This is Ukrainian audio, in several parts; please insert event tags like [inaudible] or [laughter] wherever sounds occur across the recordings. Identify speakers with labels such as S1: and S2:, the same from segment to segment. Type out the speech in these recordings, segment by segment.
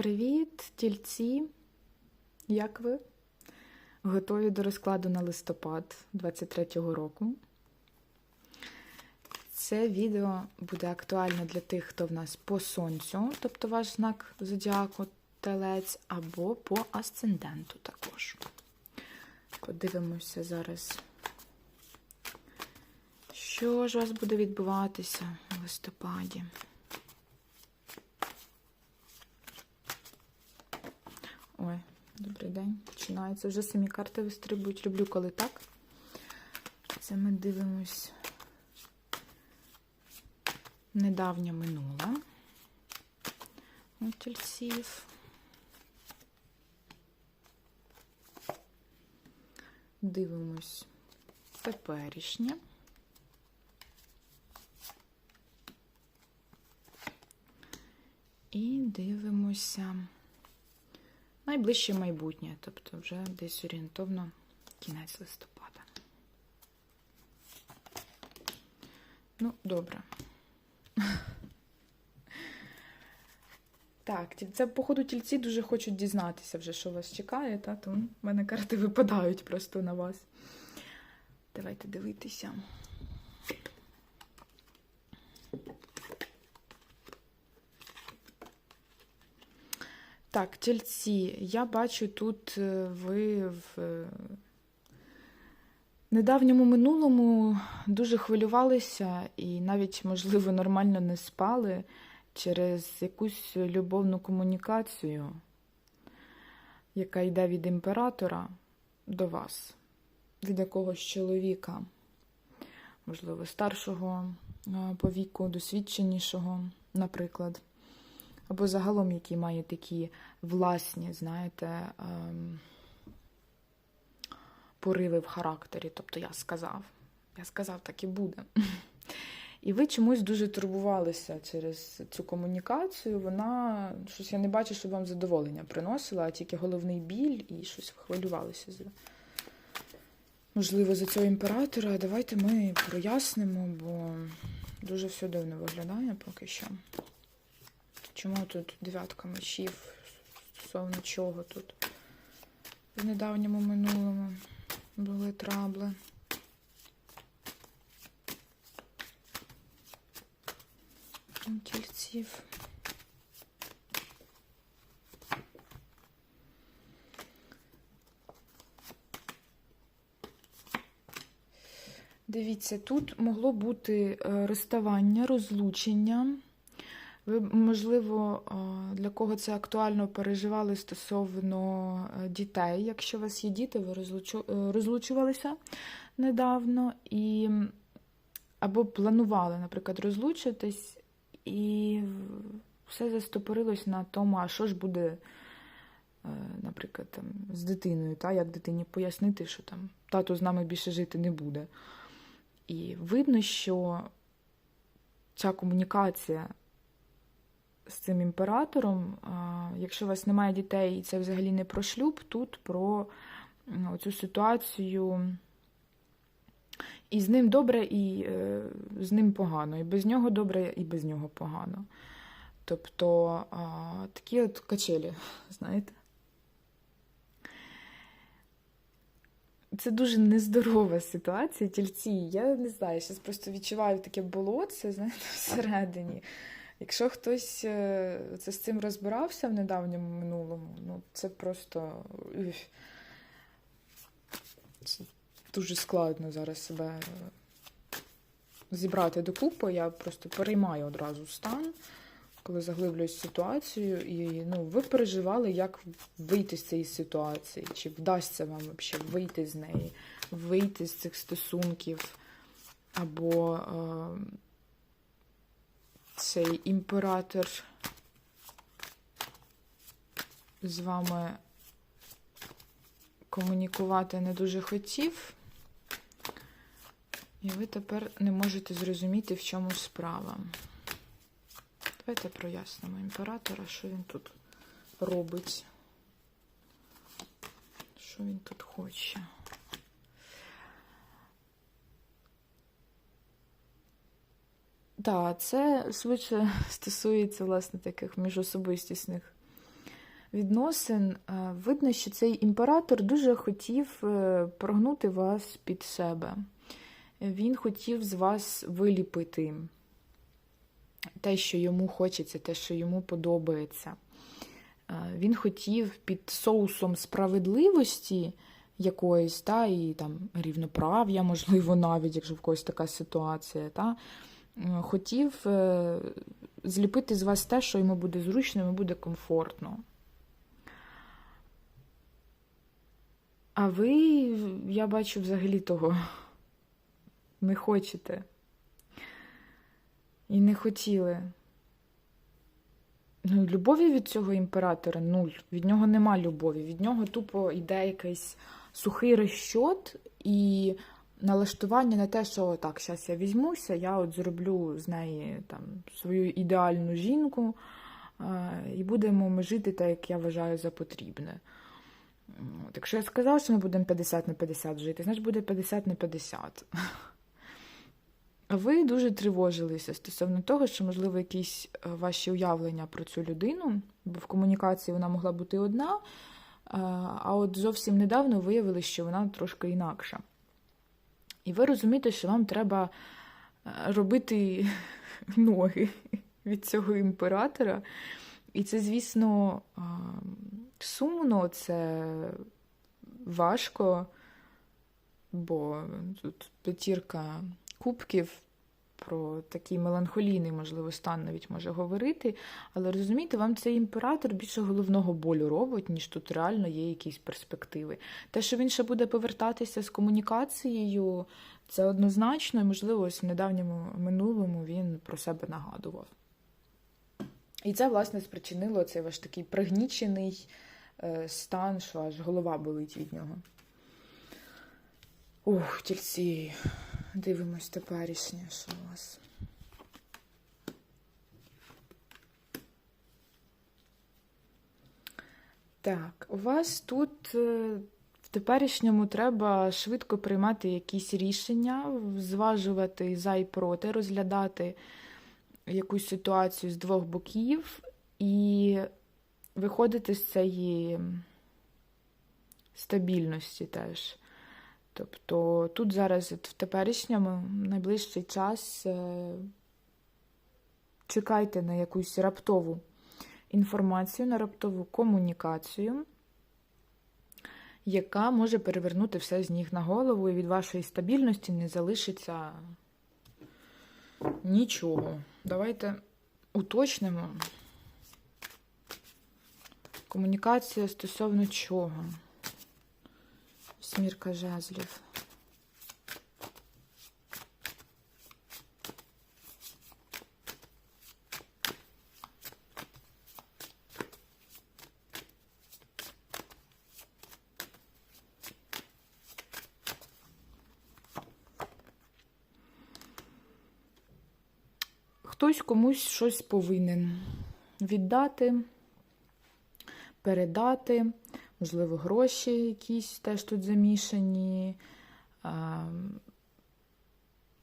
S1: Привіт, тільці! Як ви? Готові до розкладу на листопад 23-го року. Це відео буде актуально для тих, хто в нас по сонцю, тобто ваш знак зодіаку телець, або по асценденту також. Подивимося зараз, що ж у вас буде відбуватися в листопаді. Ой, добрий день. Починається. Вже самі карти вистрибують. Люблю, коли так. Це ми дивимось недавнє минуле тільців. Дивимось теперішнє. І дивимося найближче майбутнє, тобто вже десь орієнтовно кінець листопада. Ну, добре. [laughs] Так, це, походу, тільці дуже хочуть дізнатися вже, що вас чекає, та? тому в мене карти випадають просто на вас. Давайте дивитися. Так, тільці, я бачу тут е, ви в е, недавньому минулому дуже хвилювалися і навіть, можливо, нормально не спали через якусь любовну комунікацію, яка йде від імператора до вас, від якогось чоловіка, можливо, старшого е, по віку, досвідченішого, наприклад. Або загалом, який має такі власні, знаєте, ем, пориви в характері. Тобто я сказав, я сказав, так і буде. [laughs] І ви чомусь дуже турбувалися через цю комунікацію. Вона щось я не бачу, щоб вам задоволення приносила, а тільки головний біль і щось хвилювалися за. Можливо, за цього імператора. Давайте ми прояснимо, бо дуже все дивно виглядає поки що. Чому тут дев'ятка мечів? Стосовно чого тут? В недавньому минулому були трабли. Тільців. Дивіться, тут могло бути е, розставання, розлучення. Ви, можливо, для кого це актуально переживали стосовно е, дітей. Якщо у вас є діти, ви е, розлучувалися недавно і або планували, наприклад, розлучитись, і все застопорилось на тому, а що ж буде, е, наприклад, там, з дитиною, та? як дитині пояснити, що там тато з нами більше жити не буде. І видно, що ця комунікація з цим імператором, якщо у вас немає дітей, і це взагалі не про шлюб, тут про цю ситуацію. І з ним добре, і е, з ним погано, і без нього добре, і без нього погано. Тобто такі от качелі, [laughs] знаєте. Це дуже нездорова ситуація, тільці. Я не знаю, зараз просто відчуваю таке болотце, знаєте, всередині. Якщо хтось е, це з цим розбирався в недавньому минулому, ну це просто це дуже складно зараз себе зібрати докупи. Я просто переймаю одразу стан, коли заглиблююсь ситуацію, і ну, ви переживали, як вийти з цієї ситуації, чи вдасться вам взагалі вийти з неї, вийти з цих стосунків, або. Е цей імператор з вами комунікувати не дуже хотів, і ви тепер не можете зрозуміти, в чому справа. Давайте прояснимо імператора, що він тут робить, що він тут хоче. Так, це швидше [laughs] стосується, власне, таких міжособистісних відносин е, видно, що цей імператор дуже хотів е, прогнути вас під себе. Він хотів з вас виліпити те, що йому хочеться, те, що йому подобається. Е, Він хотів під соусом справедливості якоїсь, та, і там рівноправ'я, можливо, [laughs] навіть, якщо в когось така ситуація, та, хотів е, зліпити з вас те, що йому буде зручно, йому буде комфортно. А ви, я бачу, взагалі того не хочете. І не хотіли. Ну, любові від цього імператора нуль. Від нього нема любові. Від нього тупо йде якийсь сухий розчот і налаштування на те, що так, зараз я візьмуся, я от зроблю з неї там свою ідеальну жінку, е, і будемо ми жити так, як я вважаю за потрібне. От, Якщо я сказала, що ми будемо 50 на 50 жити, значить буде 50 на 50. А ви дуже тривожилися стосовно того, що, можливо, якісь е, ваші уявлення про цю людину, бо в комунікації вона могла бути одна, е, а от зовсім недавно виявилось, що вона трошки інакша. І ви розумієте, що вам треба е, робити [laughs] ноги від цього імператора. І це, звісно, е, сумно, це важко, бо тут п'ятірка кубків про такий меланхолійний, можливо, стан навіть може говорити. Але розумієте, вам цей імператор більше головного болю робить, ніж тут реально є якісь перспективи. Те, що він ще буде повертатися з комунікацією, це однозначно, і, можливо, ось в недавньому минулому він про себе нагадував. І це, власне, спричинило цей ваш такий пригнічений е, стан, що аж голова болить від нього. Ух, тільці. Дивимось теперішнє, що у вас. Так, у вас тут е, в теперішньому треба швидко приймати якісь рішення, зважувати за і проти, розглядати якусь ситуацію з двох боків і виходити з цієї стабільності теж. Тобто тут зараз в теперішньому найближчий час е, чекайте на якусь раптову інформацію, на раптову комунікацію, яка може перевернути все з ніг на голову, і від вашої стабільності не залишиться нічого. Давайте уточнимо. Комунікація стосовно чого? Смірка жезлів. Хтось комусь щось повинен віддати, передати можливо, гроші якісь теж тут замішані.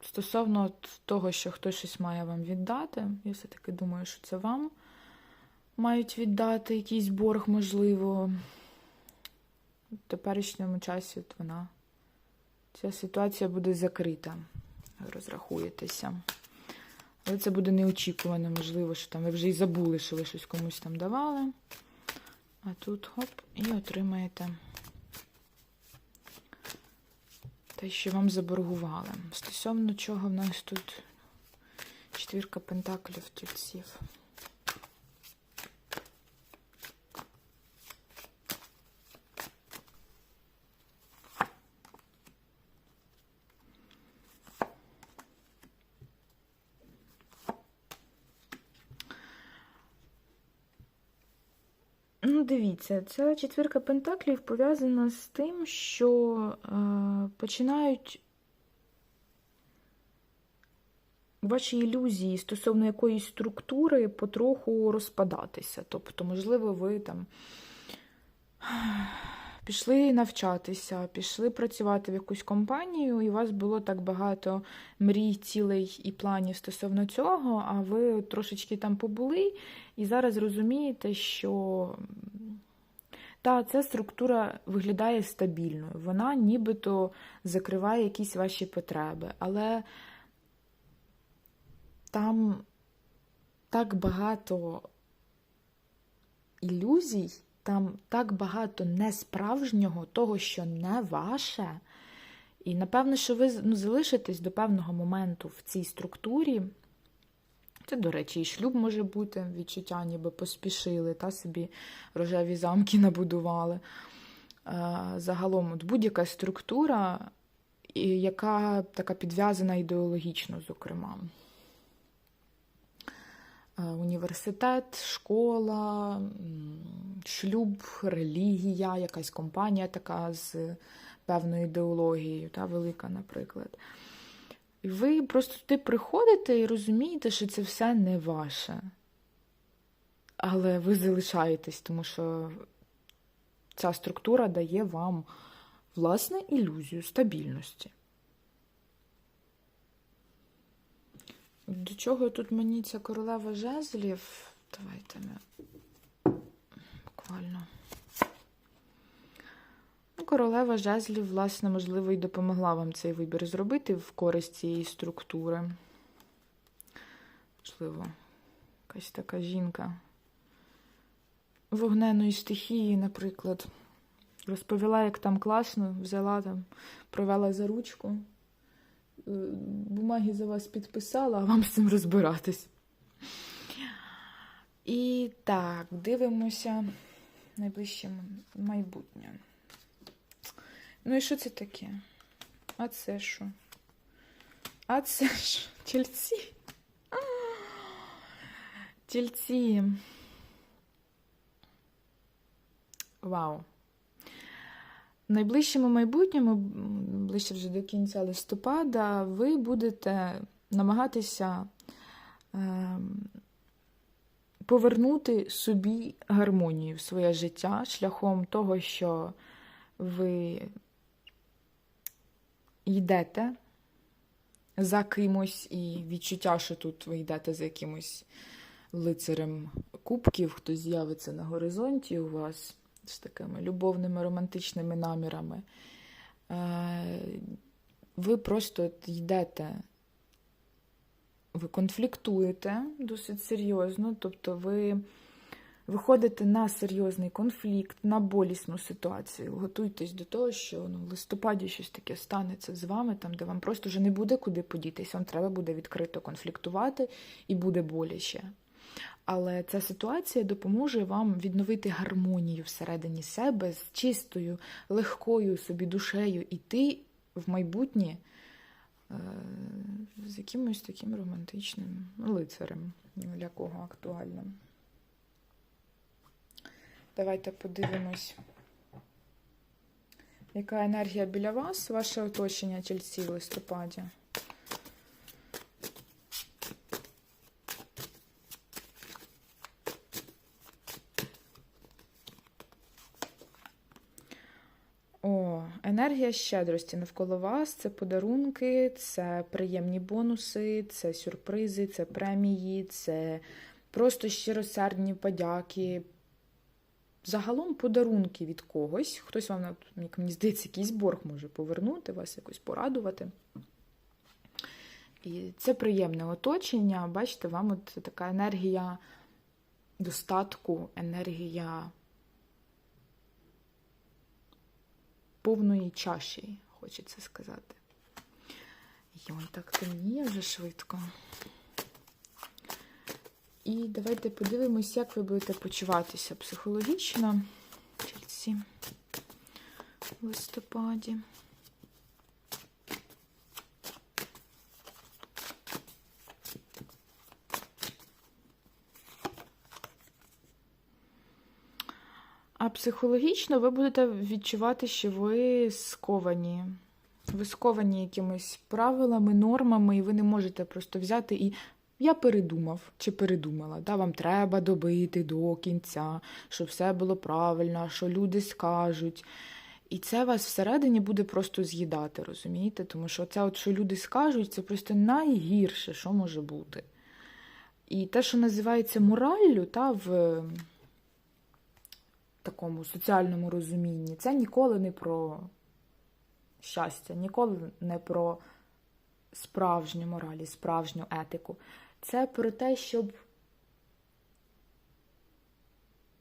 S1: Стосовно того, що хтось щось має вам віддати, я все-таки думаю, що це вам мають віддати якийсь борг, можливо. В теперішньому часі от вона, ця ситуація буде закрита, розрахуєтеся. Але це буде неочікувано, можливо, що там ви вже і забули, що ви щось комусь там давали. А тут хоп, і отримаєте те, що вам заборгували. Стосовно чого в нас тут четвірка пентаклів тільців. Ну, дивіться, ця четвірка пентаклів пов'язана з тим, що е, починають ваші ілюзії стосовно якоїсь структури потроху розпадатися. Тобто, можливо, ви там пішли навчатися, пішли працювати в якусь компанію, і у вас було так багато мрій, цілей і планів стосовно цього, а ви трошечки там побули, і зараз розумієте, що Та ця структура виглядає стабільною. Вона нібито закриває якісь ваші потреби, але там так багато ілюзій, там так багато несправжнього, того, що не ваше. І напевно, що ви ну, залишитесь до певного моменту в цій структурі. Це, до речі, і шлюб може бути відчуття, ніби поспішили, та собі рожеві замки набудували. Е, Загалом, от будь-яка структура, яка така підв'язана ідеологічно, зокрема. Університет, школа, шлюб, релігія, якась компанія така з певною ідеологією, та велика, наприклад. І ви просто туди приходите і розумієте, що це все не ваше. Але ви залишаєтесь, тому що ця структура дає вам власне ілюзію стабільності. До чого тут мені ця королева жезлів? Давайте ми буквально. Ну, Королева жезлів, власне, можливо, і допомогла вам цей вибір зробити в користь цієї структури. Можливо, якась така жінка вогненої стихії, наприклад, розповіла, як там класно, взяла там, провела за ручку, бумаги за вас підписала, а вам з цим розбиратись. І так, дивимося найближче майбутнє. Ну і що це таке? А це що? А це що? Тільці? Тільці. Вау. В найближчому майбутньому, ближче вже до кінця листопада, ви будете намагатися ем, повернути собі гармонію в своє життя шляхом того, що ви йдете за кимось, і відчуття, що тут ви йдете за якимось лицарем кубків, хто з'явиться на горизонті у вас з такими любовними романтичними намірами. Е, Ви просто йдете, ви конфліктуєте досить серйозно, тобто ви виходите на серйозний конфлікт, на болісну ситуацію. Готуйтесь до того, що ну, в листопаді щось таке станеться з вами, там, де вам просто вже не буде куди подітись, вам треба буде відкрито конфліктувати і буде боляче. Але ця ситуація допоможе вам відновити гармонію всередині себе з чистою, легкою собі душею іти в майбутнє е, з якимось таким романтичним лицарем, для кого актуально. Давайте подивимось, яка енергія біля вас, ваше оточення тільці в листопаді. Енергія щедрості навколо вас це подарунки, це приємні бонуси, це сюрпризи, це премії, це просто щиросердні подяки. Загалом подарунки від когось. Хтось вам, як мені здається, якийсь борг може повернути, вас якось порадувати. І це приємне оточення. Бачите, вам от така енергія достатку, енергія повної чаші, хочеться сказати. Йой, так темніє вже швидко. І давайте подивимось, як ви будете почуватися психологічно в листопаді. А психологічно ви будете відчувати, що ви сковані. Ви сковані якимись правилами, нормами, і ви не можете просто взяти і я передумав чи передумала. Да, Вам треба добити до кінця, щоб все було правильно, що люди скажуть. І це вас всередині буде просто з'їдати, розумієте? Тому що це, от, що люди скажуть, це просто найгірше, що може бути. І те, що називається мораллю, та, в такому соціальному розумінні. Це ніколи не про щастя, ніколи не про справжню мораль, і справжню етику. Це про те, щоб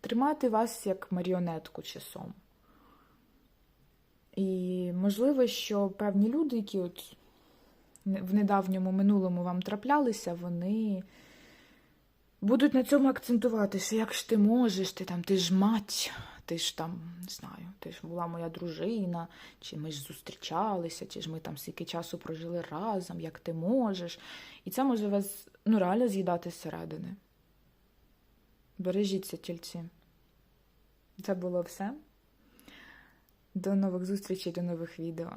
S1: тримати вас як маріонетку часом. І можливо, що певні люди, які от в недавньому минулому вам траплялися, вони будуть на цьому акцентувати, що як ж ти можеш, ти там, ти ж мать, ти ж там, не знаю, ти ж була моя дружина, чи ми ж зустрічалися, чи ж ми там стільки часу прожили разом, як ти можеш. І це може вас ну, реально з'їдати зсередини. Бережіться, тільці. Це було все. До нових зустрічей, до нових відео.